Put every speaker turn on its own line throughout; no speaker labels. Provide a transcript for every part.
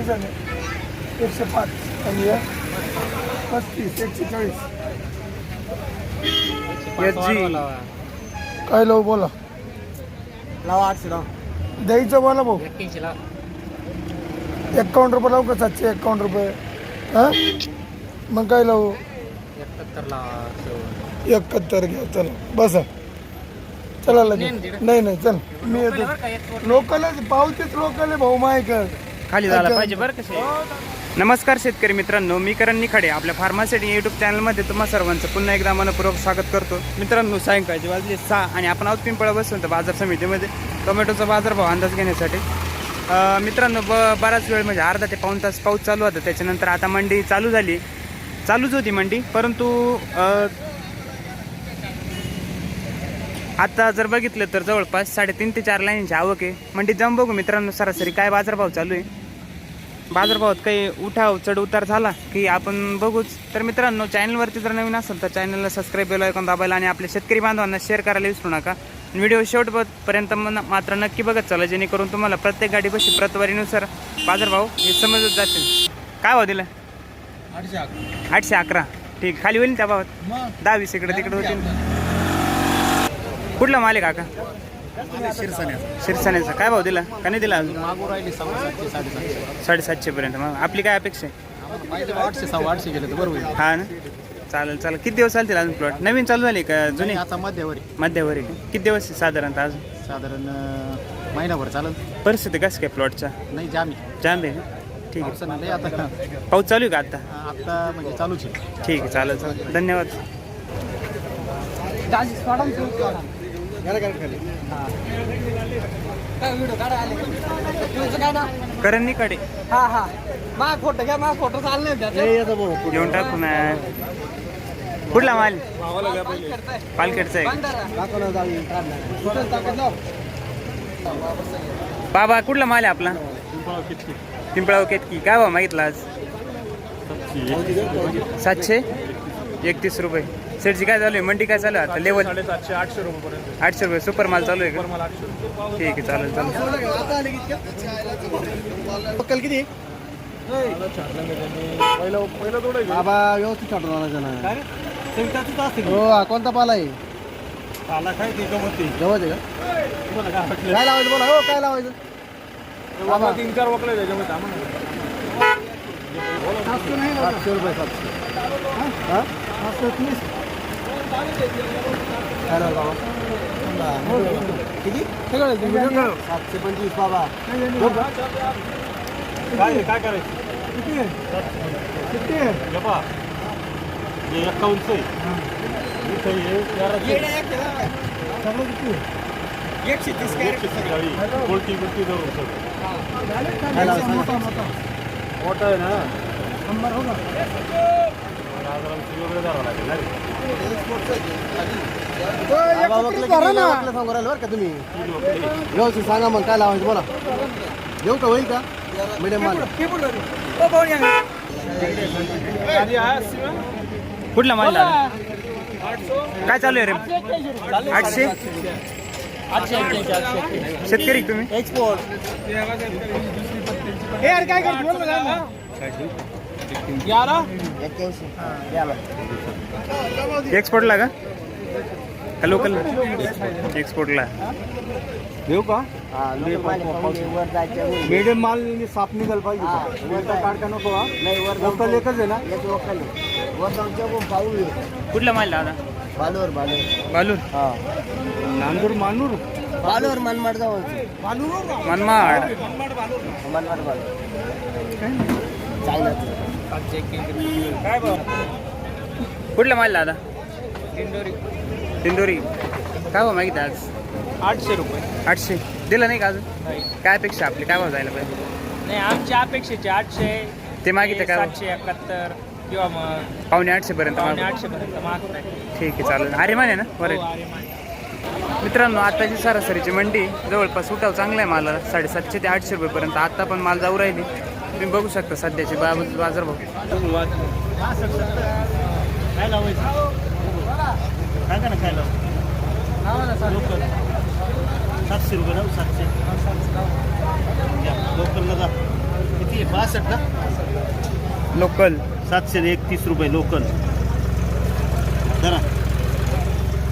किती झाले एकशे पाच आणि पस्तीस एकशे चाळीस काय लावू बोला.
लावा आठशे लावा.
द्यायचं बोला भाऊ. एकावन्न रुपये लावू का सातशे एकावन्न रुपये? हां? मग काय लावू?
एकाहत्तर लावा
एकाहत्तर घ्या चला. बसा. चला लगेच. नाही नाही चल. मी येतो. लोकलच पावतीच लोकल आहे भाऊ मायकर
खाली झाला पाहिजे बरं कसे नमस्कार शेतकरी मित्रांनो मी करण निखाडे आपल्या फार्मासिटी युट्यूब चॅनलमध्ये तुम्हा सर्वांचं पुन्हा एकदा मनपूर्वक स्वागत करतो. मित्रांनो सायंकाळचे वाजले सहा आणि आपण आहोत पिंपळा बसून बाजार समितीमध्ये टोमॅटोचा बाजारभाव अंदाज घेण्यासाठी. मित्रांनो ब बराच वेळ म्हणजे अर्धा ते पाऊण तास पाऊस चालू होता त्याच्यानंतर आता मंडी चालू झाली. चालूच होती मंडी परंतु आता जर बघितलं तर जवळपास साडेतीन ते चार लाईनची आवक आहे. मंडीत जाऊन बघू मित्रांनो सरासरी काय बाजारभाव चालू आहे. बाजारभावात काही उठाव चढ उतार झाला की आपण बघूच. तर मित्रांनो चॅनलवरती जर नवीन असेल तर चॅनलला सबस्क्राईब बेल ऐकून दाबायला आणि आपल्या शेतकरी बांधवांना शेअर करायला विसरू नका. व्हिडिओ शेवटपर्यंत मात्र नक्की बघत चला जेणेकरून तुम्हाला प्रत्येक गाडी बशी प्रतवारीनुसार बाजारभाव हे समजत जातील. काय भाव दिला?
आठशे अकरा.
आठशे अकरा ठीक खाली होईल त्या भावात?
मग.
दहा वीस इकडे तिकडे होतील. कुठला मालिक काका?
शिरसान्याचा
शिरसाण्याचा. काय भाव दिला? का नाही दिला अजून?
साडेसातशे
पर्यंत. मग आपली काय अपेक्षा आहे?
आठशे सव्वा आठशे गेले बरोबर.
हा ना? चालेल चालेल. किती दिवस चालतील अजून प्लॉट नवीन चालू झाली का जुनी?
आता मध्यावरी.
मध्यावर? किती दिवस साधारणतः अजून?
साधारण महिनाभर चालत
परिस्थिती कसं काय प्लॉटचा
नाही जामी
जाम आहे का? ठीक आहे.
आता
पाऊस चालू आहे का आता?
आता म्हणजे चालूच आहे.
ठीक आहे चालेल चालेल. धन्यवाद. करणी कडे
हा हा मा फोटो घ्या मा फोटो चालले
घेऊन टाकू ना. कुठला माल? पालखेडचा आहे बाबा कुठला माल आहे आपला? पिंपळाव केतकी. काय भाव मागितला आज? सातशे एकतीस रुपये. सेटची काय चालू आहे? मंडी काय चालू आहे आता? लेवल
सातशे आठशे रुपये
आठशे रुपये. सुपर माल चालू आहे का? ठीक आहे चालेल चालेल.
लोकल किती?
पहिलं पहिलं थोडं
बाबा व्यवस्थित छाटून हो हा, कोणता पाला आहे?
आला काय ती गमती
गवत आहे का? काय लावायचं बोला? हो काय लावायचं?
बाबा. तीन चार वकले त्याच्यामध्ये
सातशे रुपये सातशे. हा? लावायचं बाबा किती? सातशे पंचवीस बाबा.
काय काय करायचं? हे पहा. हे एक्कावन्नचं आहे हे तेराशे. एकशे सत्तावी. गोलटी बिलटी धरून सगळं. मोठं आहे ना? बाजारामध्ये वेगळं
सांगू राहिलं बरं का तुम्ही. व्यवस्थित सांगा मग काय लावायचं बोला. येऊ का होईल का? मीडियम माल
आधी आहे सीमा?
कुठला माल काय चालू आहे रे? आठशे? शेतकरी तुम्ही? एक्सपोर्टला का? का? लोकल एक्सपोर्टला
देऊ का? मीडियम माल साफ निघाल पाहिजे काढ का नको हा. लोकल एकच आहे ना?
कुठला माल दादा?
बालूर बालूर.
बालूर?
नांदूर मानूर?
बालूर मनमाड जाऊ
मनमाड.
मनमाड बालूर.
कुठला माल दादा? दिंडोरी. काय भाव मागितलं आज?
आठशे रुपये.
आठशे. दिलं नाही का अजून? काय अपेक्षा आपली? काय भाव जायला पाहिजे?
नाही आमच्या अपेक्षेचे आठशे
ते मागितलं काय भाव?
सातशे एकाहत्तर किंवा मग
पावणे आठशे पर्यंत
पावणे
मागू.
आठशे पर्यंत मागताय
ठीक आहे चालेल. अरे माने ना? बरं.
हो, मा-
मित्रांनो आताची सरासरीची मंडी जवळपास उठाव चांगला आहे मालाला. साडेसातशे ते आठशे रुपयेपर्यंत. आता पण माल जाऊ राहिली. तुम्ही बघू शकता सध्याची बाजार भाऊ
काय लावायचं काय ना काय लोकल. सातशे रुपये लावू सातशे लोकलला जा किती
बासष्ट ना
लोकल
सातशे एकतीस रुपये लोकल जरा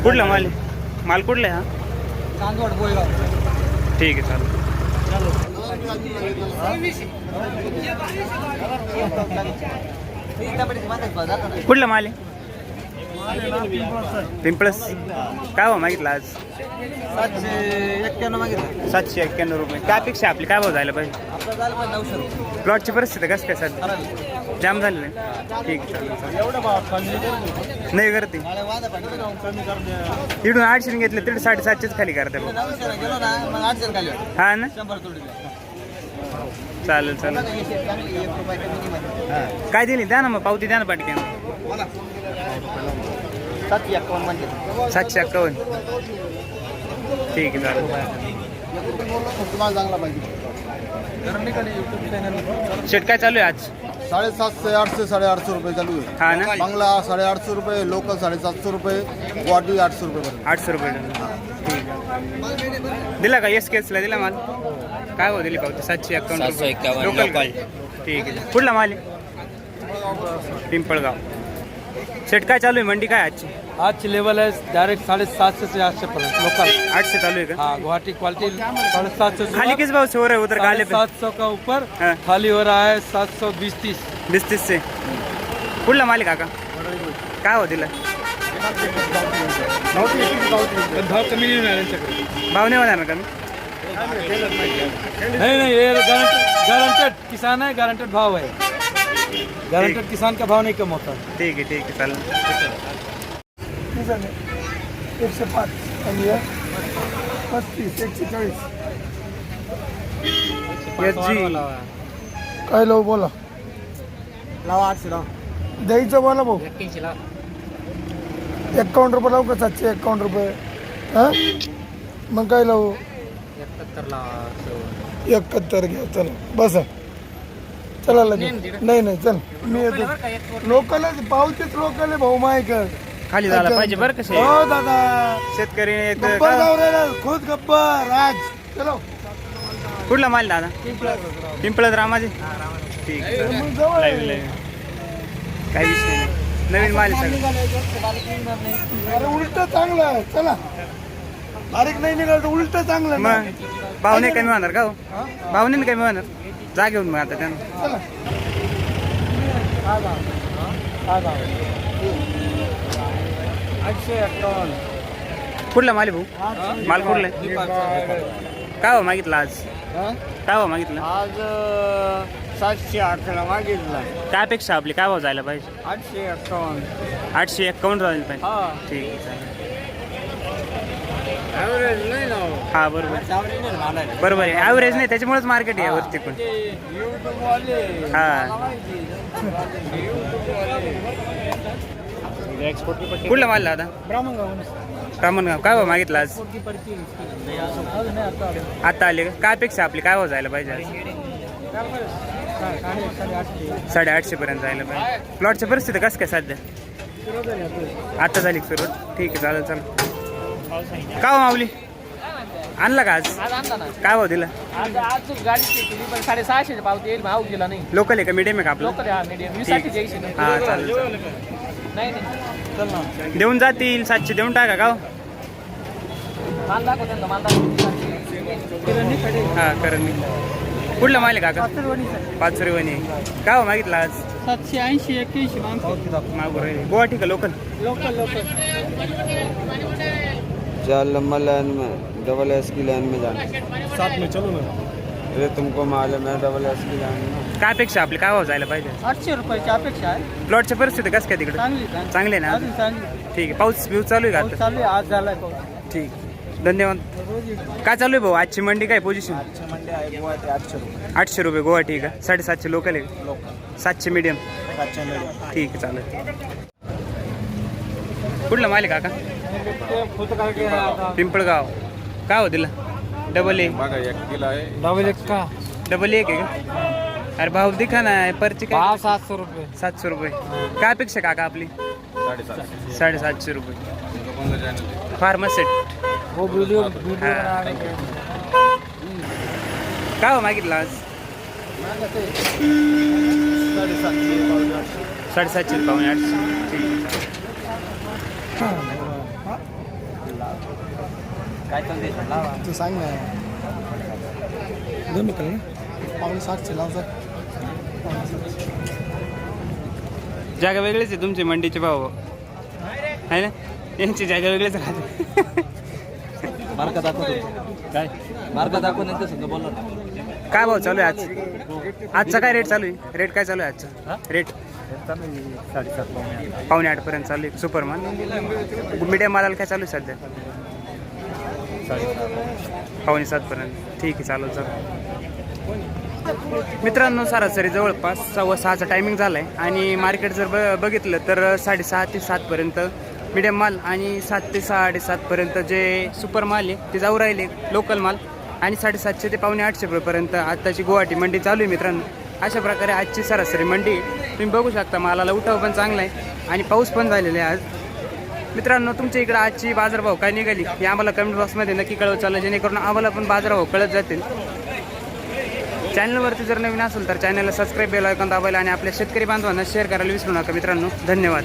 कुठला माल? माल कुठला आहे हा?
चांदवड बोळगाव
ठीक आहे चालेल. कुठला माल आहे? पिंपळस. काय भाव मागितला आज?
सातशे एक्क्याण्णव मागितलं.
सातशे एक्क्याण्णव रुपये. काय अपेक्षा आपली? काय भाव पाहिजे?
झालं रुपये.
प्लॉटची परिस्थिती कसं काय सर जाम झालेलं आहे ठीक आहे चालेल चालेल.
एवढं भाव
नाही करते.
कमी कर द्या
इकडून आठशे घेतले तिकडे साडेसातशेच खाली करते. हा ना? चालेल चालेल. काय दिली? द्या ना मग पावती द्या ना पाटक्यान
सातशे एक्कावन्न
ठीक आहे चालेल. शेट काय चालू आहे आज?
साडेसातशे आठशे साडेआठशे रुपये चालू आहे.
हा ना?
बांगला साडेआठशे रुपये लोकल साडेसातशे रुपये गुवाहाटी आठशे रुपये
आठशे रुपये. डझन. ठीक आहे. दिला का एस केसला दिला माल? काय हो दिली पावती? सातशे एक्कावन्न लोकल का ठीक आहे. कुठला माल आहे? पिंपळगाव. शेट काय चालू आहे? मंडी काय आजची?
आजची लेवल आहे डायरेक्ट साडेसातशे से आठशे पर्यंत लोकल
आठशे चालू आहे का?
हाँ गुवाहाटी क्वालिटी साढ़े सात सौ
खाली किस भाव से हो रहे हैं उधर काले पे
सात सौ का ऊपर?
हाँ।
खाली हो रहा है सात सौ बीस तीस.
बीस तीस से कुठला माल आहे काका? काय हो दिला?
भाव कमी नहीं होणार यांच्याकडे.
भाव नाही होणार ना कमी?
नहीं नहीं ये गारंटेड गारंटेड किसान है गारंटेड भाव है। गारंटेड किसान का भाव नहीं कम होता।
ठीक आहे ठीक आहे चालेल
एकशे पाच हे पस्तीस एकशे चाळीस
जी।
काय लावू बोला।
लावा आठशे लावा
द्यायचं बोला भाऊ एकावन्न रुपये लावू का सातशे एकावन्न रुपये हां? मग काय लावू एकाहत्तर घ्या चला बसा. चला लगेच. नाही नाही चल. मी येतो. लोकल पावतीच लोकल भाऊ मायकर
खाली झाला पाहिजे बरं कसे
हो दादा.
शेतकरी
खुद गब्बर राज. चलो.
कुठला माल दादा? पिंपळत रामाजी? ठीक काही विषय नाही. नवीन माल सगळं.
उलट चांगलं आहे. चला. बारीक नाही निघाल तर उलट चांगलं ना.
मग भावने कमी होणार का हो? भावने कमी होणार. जा घेऊन मग आता त्यांना.
चला.
आठशे एक्कावन्न
कुठला माल आहे भाऊ? माल कुठला आहे? काय हो मागितलं आज? काय हो मागितलं?
आज सातशे अठरा मागितला.
काय अपेक्षा आपली? काय भाव जायला पाहिजे?
आठशे एक्कावन्न
आठशे एक्कावन्न जायला पाहिजे
हा.
ठीक आहे चालेल
ॲव्हरेज नाही ना
हा बरोबर. बरोबर आहे. ॲव्हरेज नाही त्याच्यामुळेच मार्केट आहे वरती पण. हा. कुठला माल दादा ब्राह्मणगाव. काय भाव मागितला आज? आता आले का? काय अपेक्षा आपली? काय भाव जायला पाहिजे आज? साडेआठशे पर्यंत जायला पाहिजे. प्लॉटची परिस्थिती कसं काय सध्या? आता झाली सुरुवात? ठीक आहे चालेल चालेल. का माऊली आणला का आज? काय भाव दिला?
आज आज गाडी चेक केली पण साडेसहाशे पावती येईल भाव गेला नाही.
लोकल आहे का? मीडियम आहे का आपलं?
लोकल हा मीडियम वीस
ठीक.
साठी द्यायची नाही
हा चालेल चालेल.
नाही नाही. चल ना.
देऊन जातील सातशे देऊन टाका का हो?
माल दाखव त्यांना माल दाखव.
हा करण मी. कुठला माल आहे काका? पाच वणी काय हो मागितला आज?
सातशे ऐंशी एक्क्याऐंशी
मागून राहिले. गुवाहाटी का लोकल
लोकल लोकल
चार लंबा लाइन में डबल एस की लाइन में जाना।
सात में चलो ना।
अरे तुमको मालूम है डबल एस की लाइन में।
काय अपेक्षा आपली? काय भाव जायला पाहिजे?
आठशे रुपयाची अपेक्षा आहे.
प्लॉटची परिस्थिती कसं काय तिकडे?
चांगली चांगली
चांगले आहे ना?
अजून चांगली
ठीक आहे पाऊस बिऊस चालू आहे का आता?
चालू आहे आज झालाय पाऊस.
ठीक. धन्यवाद. काय चालू आहे भाऊ? आजची मंडी काय पोझिशन
मंडे आहे गुवाहाटी आठशे रुपये.
आठशे रुपये गोवाटी का? साडेसातशे लोकल आहे
लोकल.
सातशे मीडियम
सातशे मिळेल
ठीक आहे चालेल. कुठला माल आहे काका? पिंपळगाव. काय हो दिला डबल ए
डबल एक का?
डबल एक आहे का? अरे भाऊ दिखा ना परची काय?
भाव सात सौ रुपये.
सातशे रुपये. काय अपेक्षा काका आपली? साडेसातशे. रुपये.
वीडियो वीडियो
हाँ।
बनाने के
काय हो मागितलं आज? साडेसातशे पावणे आठशे. ठीक.
तू सांग ना.
दोन मिनिटं ना
पावणे सातशे लाव सर
जागा वेगळीच आहे तुमची मंडीचे भाव आहे ना? यांची जागा वेगळीच राहते
मार्क दाखव
काय?
मार्क दाखव नंतर संग बोलला
काय भाव चालू आहे आज? आजचा काय रेट चालू आहे? रेट काय चालू आहे आजचा? रेट पावणे आठ. पर्यंत चालू आहे. सुपर माल मीडियम मालाला काय चालू आहे सध्या? पावणे सातपर्यंत ठीक आहे चालेल चालेल मित्रांनो सरासरी जवळपास सव्वा सहाचा टायमिंग झाला आहे आणि मार्केट जर ब बघितलं तर साडेसहा ते सातपर्यंत मिडियम माल आणि सात ते साडेसातपर्यंत जे सुपर माल आहे ते जाऊ राहिले लोकल माल. आणि साडेसातशे ते पावणे आठशे रुपयेपर्यंत आत्ताची गुवाहाटी मंडी चालू आहे मित्रांनो. अशा प्रकारे आजची सरासरी मंडी तुम्ही बघू शकता मालाला उठाव पण चांगला आहे. आणि पाऊस पण झालेला आहे आज. मित्रांनो तुमच्या इकडं आजची बाजारभाव काय निघाली? हे आम्हाला कमेंट बॉक्समध्ये नक्की कळवत चाललं जेणेकरून आम्हाला पण बाजारभाव कळत जातील. चॅनलवरती जर नवीन असेल तर चॅनलला सबस्क्राईब बेल ऐकून दाबायला आणि आपल्या शेतकरी बांधवांना शेअर करायला विसरू नका मित्रांनो. धन्यवाद.